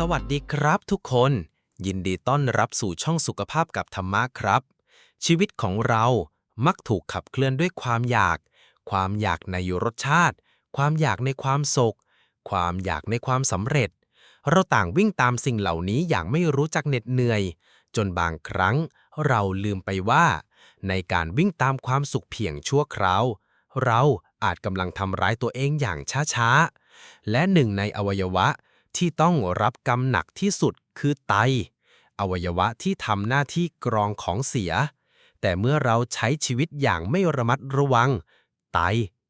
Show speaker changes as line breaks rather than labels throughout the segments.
สวัสดีครับทุกคน ยินดีต้อนรับสู่ช่องสุขภาพกับธรรมะครับ ชีวิตของเรามักถูกขับเคลื่อนด้วยความอยาก ความอยากในรสชาติ ความอยากในความสุขความอยากในความสำเร็จ เราต่างวิ่งตามสิ่งเหล่านี้อย่างไม่รู้จักเหน็ดเหนื่อย จนบางครั้งเราลืมไปว่า ในการวิ่งตามความสุขเพียงชั่วคราว เราอาจกำลังทำร้ายตัวเองอย่างช้าๆ และหนึ่งในอวัยวะ ที่ต้องรับกรรมหนักที่สุดคือไต อวัยวะที่ทำหน้าที่กรองของเสีย แต่เมื่อเราใช้ชีวิตอย่างไม่ระมัดระวัง ไต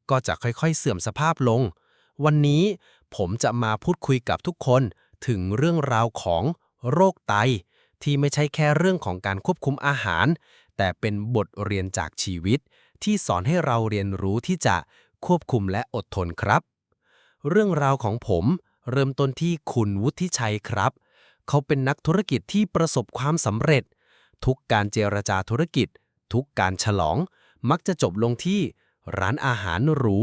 ก็จะค่อยๆเสื่อมสภาพลง วันนี้ผมจะมาพูดคุยกับทุกคนถึงเรื่องราวของโรคไต ที่ไม่ใช่แค่เรื่องของการควบคุมอาหาร แต่เป็นบทเรียนจากชีวิต ที่สอนให้เราเรียนรู้ที่จะควบคุมและอดทนครับ เรื่องราวของผม เริ่มต้นที่คุณวุฒิชัยครับ เขาเป็นนักธุรกิจที่ประสบความสำเร็จ ทุกการเจรจาธุรกิจ ทุกการฉลอง มักจะจบลงที่ ร้านอาหารหรู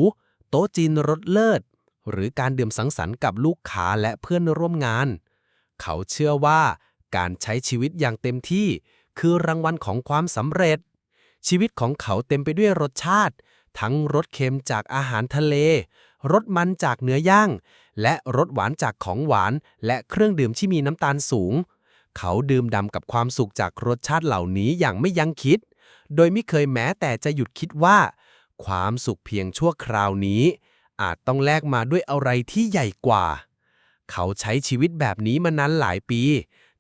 โต๊ะจีนรสเลิศ หรือการดื่มสังสรรค์กับลูกค้าและเพื่อนร่วมงาน เขาเชื่อว่าการใช้ชีวิตอย่างเต็มที่ คือรางวัลของความสำเร็จ ชีวิตของเขาเต็มไปด้วยรสชาติ ทั้งรสเค็มจากอาหารทะเล รสมันจากเนื้อย่าง และรสหวานจากของหวาน และเครื่องดื่มที่มีน้ำตาลสูง เขาดื่มด่ำกับความสุขจากรสชาติเหล่านี้อย่างไม่ยั้งคิด โดยไม่เคยแม้แต่จะหยุดคิดว่า ความสุขเพียงชั่วคราวนี้ อาจต้องแลกมาด้วยอะไรที่ใหญ่กว่า เขาใช้ชีวิตแบบนี้มานานหลายปี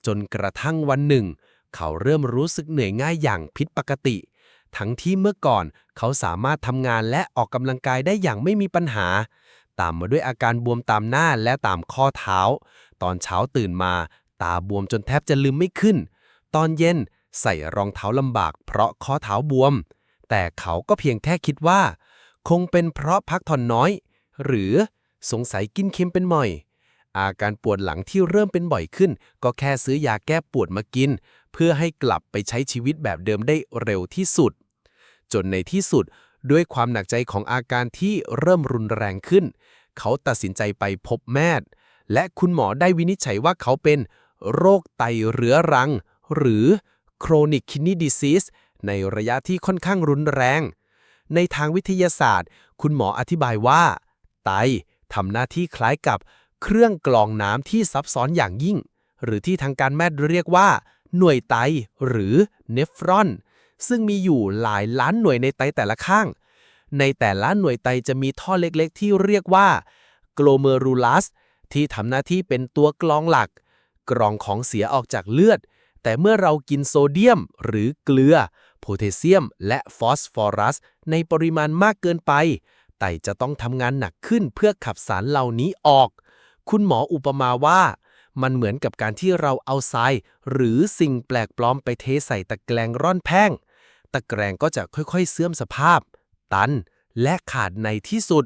จนกระทั่งวันหนึ่ง เขาเริ่มรู้สึกเหนื่อยง่ายอย่างผิดปกติ ทั้งที่เมื่อก่อนเขาสามารถทำงานและออกกำลังกายได้อย่างไม่มีปัญหา ตามมาด้วยอาการบวมตามหน้าและตามข้อเท้า ตอนเช้าตื่นมา ตาบวมจนแทบจะลืมไม่ขึ้น ตอนเย็นใส่รองเท้าลำบากเพราะข้อเท้าบวม แต่เขาก็เพียงแค่คิดว่า คงเป็นเพราะพักผ่อนน้อย หรือสงสัยกินเค็มเป็นบ่อย อาการปวดหลังที่เริ่มเป็นบ่อยขึ้น ก็แค่ซื้อยาแก้ปวดมากิน เพื่อให้กลับไปใช้ชีวิตแบบเดิมได้เร็วที่สุด จนในที่สุดด้วยความหนักใจของอาการที่เริ่มรุนแรงขึ้น เขาตัดสินใจไปพบแพทย์ และคุณหมอได้วินิจฉัยว่าเขาเป็นโรคไตเรื้อรัง หรือ chronic kidney disease ในระยะที่ค่อนข้างรุนแรง ในทางวิทยาศาสตร์ คุณหมออธิบายว่า ไตทำหน้าที่คล้ายกับเครื่องกรองน้ำที่ซับซ้อนอย่างยิ่ง หรือที่ทางการแพทย์เรียกว่า หน่วยไตหรือเนฟรอน ซึ่งมีอยู่หลายล้านหน่วยในไตแต่ละข้าง ในแต่ละหน่วยไตจะมีท่อเล็กๆ ที่เรียกว่า glomerulus ที่ทำหน้าที่เป็นตัวกรองหลัก กรองของเสียออกจากเลือด แต่เมื่อเรากินโซเดียม หรือเกลือ โพแทสเซียม และฟอสฟอรัส ในปริมาณมากเกินไป ไตจะต้องทำงานหนักขึ้นเพื่อขับสารเหล่านี้ออก คุณหมออุปมาว่า มันเหมือนกับการที่เราเอาทราย หรือสิ่งแปลกปลอมไปเทใส่ตะแกรงร่อนแป้ง ตะแกรงก็จะค่อยๆเสื่อมสภาพ ตัน และขาดในที่สุด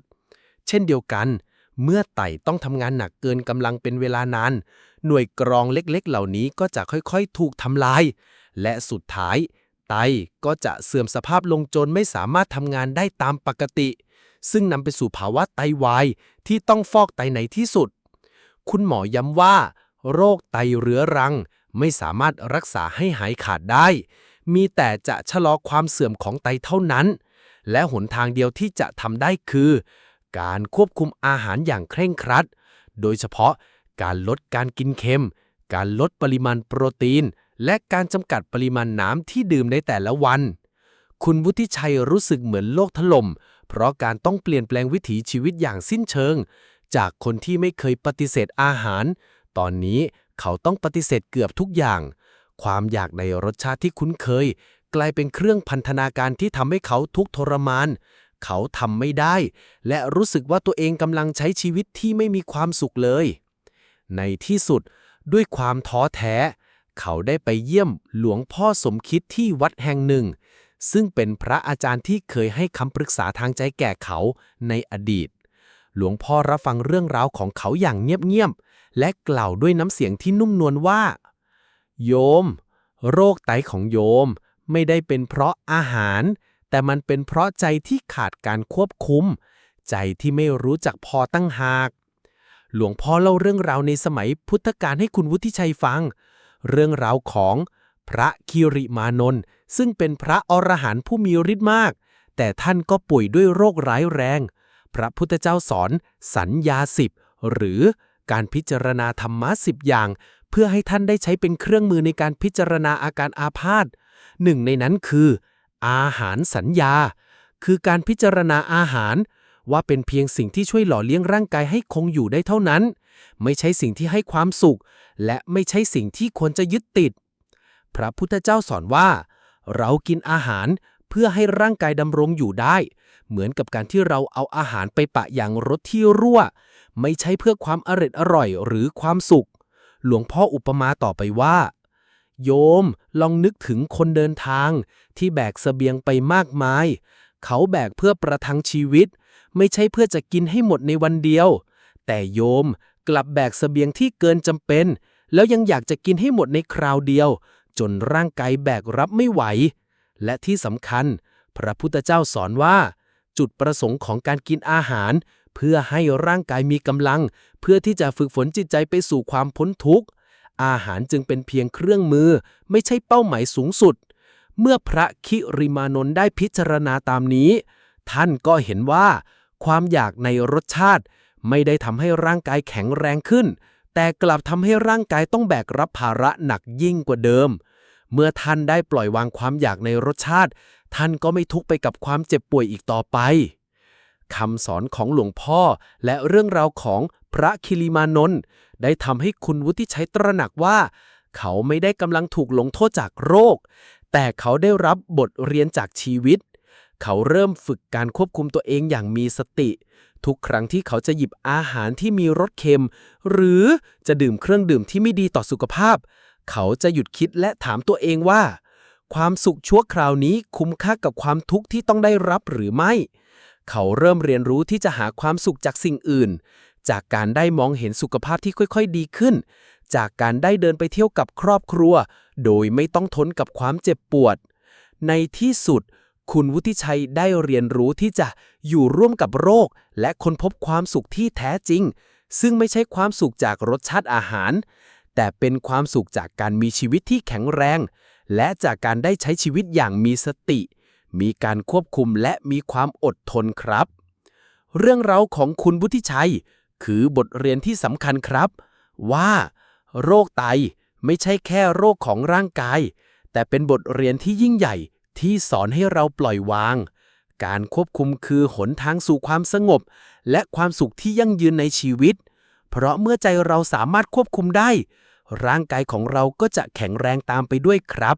เช่นเดียวกัน เมื่อไตต้องทำงานหนักเกินกำลังเป็นเวลานาน หน่วยกรองเล็กๆ เหล่านี้ก็จะค่อยๆ ถูกทำลาย และสุดท้าย ไตก็จะเสื่อมสภาพลงจนไม่สามารถทำงานได้ตามปกติ ซึ่งนำไปสู่ภาวะไตวายที่ต้องฟอกไตในที่สุด คุณหมอย้ำว่า โรคไตเรื้อรังไม่สามารถรักษาให้หายขาดได้ มีแต่จะชะลอความเสื่อมของไตเท่านั้น และหนทางเดียวที่จะทำได้คือ การควบคุมอาหารอย่างเคร่งครัด โดยเฉพาะการลดการกินเค็ม การลดปริมาณโปรตีน และการจำกัดปริมาณน้ำที่ดื่มในแต่ละวัน คุณวุฒิชัยรู้สึกเหมือนโลกถล่ม เพราะการต้องเปลี่ยนแปลงวิถีชีวิตอย่างสิ้นเชิง จากคนที่ไม่เคยปฏิเสธอาหาร ตอนนี้เขาต้องปฏิเสธเกือบทุกอย่าง ความอยากในรสชาติที่คุ้นเคย กลายเป็นเครื่องพันธนาการที่ทำให้เขาทุกข์ทรมาน เขาทำไม่ได้ และรู้สึกว่าตัวเองกำลังใช้ชีวิตที่ไม่มีความสุขเลย ในที่สุดด้วยความท้อแท้ เขาได้ไปเยี่ยมหลวงพ่อสมคิดที่วัดแห่งหนึ่ง ซึ่งเป็นพระอาจารย์ที่เคยให้คำปรึกษาทางใจแก่เขาในอดีต หลวงพ่อรับฟังเรื่องราวของเขาอย่างเงียบๆและกล่าวด้วยน้ำเสียงที่นุ่มนวลว่า โยม โรคไตของโยมไม่ได้เป็นเพราะอาหาร แต่มันเป็นเพราะใจที่ขาดการควบคุม ใจที่ไม่รู้จักพอตั้งหาก หลวงพ่อเล่าเรื่องราวในสมัยพุทธกาลให้คุณวุฒิชัยฟัง เรื่องราวของพระคิริมานนท์ซึ่งเป็นพระอรหันต์ผู้มีฤทธิ์มาก แต่ท่านก็ป่วยด้วยโรคร้ายแรง พระพุทธเจ้าสอนสัญญาสิบหรือการพิจารณาธรรมะสิบอย่าง เพื่อให้ท่านได้ใช้เป็นเครื่องมือในการพิจารณาอาการอาพาธหนึ่งในนั้นคือ อาหารสัญญา คือการพิจารณาอาหาร ว่าเป็นเพียงสิ่งที่ช่วยหล่อเลี้ยงร่างกายให้คงอยู่ได้เท่านั้น ไม่ใช่สิ่งที่ให้ความสุข และไม่ใช่สิ่งที่ควรจะยึดติด พระพุทธเจ้าสอนว่า เรากินอาหารเพื่อให้ร่างกายดำรงอยู่ได้ เหมือนกับการที่เราเอาอาหารไปปะอย่างรถที่รั่ว ไม่ใช่เพื่อความอร่อยอร่อยหรือความสุข หลวงพ่ออุปมาต่อไปว่า โยมลองนึกถึงคนเดินทางที่แบกเสบียงไปมากมาย เขาแบกเพื่อประทังชีวิต ไม่ใช่เพื่อจะกินให้หมดในวันเดียว แต่โยมกลับแบกเสบียงที่เกินจำเป็น แล้วยังอยากจะกินให้หมดในคราวเดียว จนร่างกายแบกรับไม่ไหว และที่สำคัญ พระพุทธเจ้าสอนว่า จุดประสงค์ของการกินอาหาร เพื่อให้ร่างกายมีกำลัง เพื่อที่จะฝึกฝนจิตใจไปสู่ความพ้นทุกข์ อาหารจึงเป็นเพียงเครื่องมือ ไม่ใช่เป้าหมายสูงสุด เมื่อพระคิริมานนท์ได้พิจารณาตามนี้ ท่านก็เห็นว่า ความอยากในรสชาติ ไม่ได้ทำให้ร่างกายแข็งแรงขึ้น แต่กลับทำให้ร่างกายต้องแบกรับภาระหนักยิ่งกว่าเดิม เมื่อท่านได้ปล่อยวางความอยากในรสชาติ ท่านก็ไม่ทุกข์ไปกับความเจ็บป่วยอีกต่อไป คำสอนของหลวงพ่อ และเรื่องราวของพระคิริมานนท์ได้ทำให้คุณวุฒิชัยตระหนักว่า เขาไม่ได้กำลังถูกลงโทษจากโรค แต่เขาได้รับบทเรียนจากชีวิต เขาเริ่มฝึกการควบคุมตัวเองอย่างมีสติ ทุกครั้งที่เขาจะหยิบอาหารที่มีรสเค็ม หรือจะดื่มเครื่องดื่มที่ไม่ดีต่อสุขภาพ เขาจะหยุดคิดและถามตัวเองว่า ความสุขชั่วคราวนี้คุ้มค่ากับความทุกข์ที่ต้องได้รับหรือไม่ เขาเริ่มเรียนรู้ที่จะหาความสุขจากสิ่งอื่น จากการได้มองเห็นสุขภาพที่ค่อยๆ ดีขึ้น จากการได้เดินไปเที่ยวกับครอบครัว โดยไม่ต้องทนกับความเจ็บปวด ในที่สุด คุณวุฒิชัยได้เรียนรู้ที่จะอยู่ร่วมกับโรค และค้นพบความสุขที่แท้จริง ซึ่งไม่ใช่ความสุขจากรสชาติอาหาร แต่เป็นความสุขจากการมีชีวิตที่แข็งแรง และจากการได้ใช้ชีวิตอย่างมีสติ มีการควบคุมและมีความอดทนครับ เรื่องราวของคุณวุฒิชัย คือบทเรียนที่สำคัญครับ ว่า โรคไตไม่ใช่แค่โรคของร่างกาย แต่เป็นบทเรียนที่ยิ่งใหญ่ที่สอนให้เราปล่อยวาง การควบคุมคือหนทางสู่ความสงบ และความสุขที่ยั่งยืนในชีวิต เพราะเมื่อใจเราสามารถควบคุมได้ ร่างกายของเราก็จะแข็งแรงตามไปด้วยครับ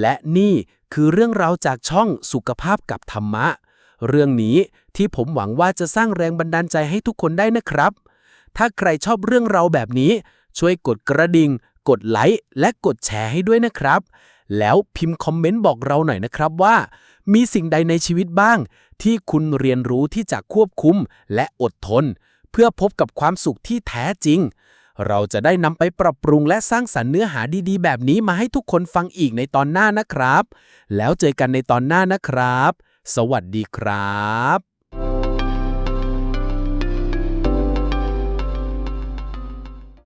และนี่คือเรื่องราวจากช่องสุขภาพกับธรรมะ เรื่องนี้ที่ผมหวังว่าจะสร้างแรงบันดาลใจให้ทุกคนได้นะครับ ถ้าใครชอบเรื่องราวแบบนี้ ช่วยกดกระดิ่ง กดไลค์และกดแชร์ให้ด้วยนะครับ แล้วพิมพ์คอมเมนต์บอกเราหน่อยนะครับว่า มีสิ่งใดในชีวิตบ้าง ที่คุณเรียนรู้ที่จะควบคุมและอดทน เพื่อพบกับความสุขที่แท้จริง เราจะได้นำไปปรับปรุงและสร้างสรรค์เนื้อหาดีๆ แบบนี้มาให้ทุกคนฟังอีกในตอนหน้านะครับ แล้วเจอกันในตอนหน้านะครับ สวัสดีครับ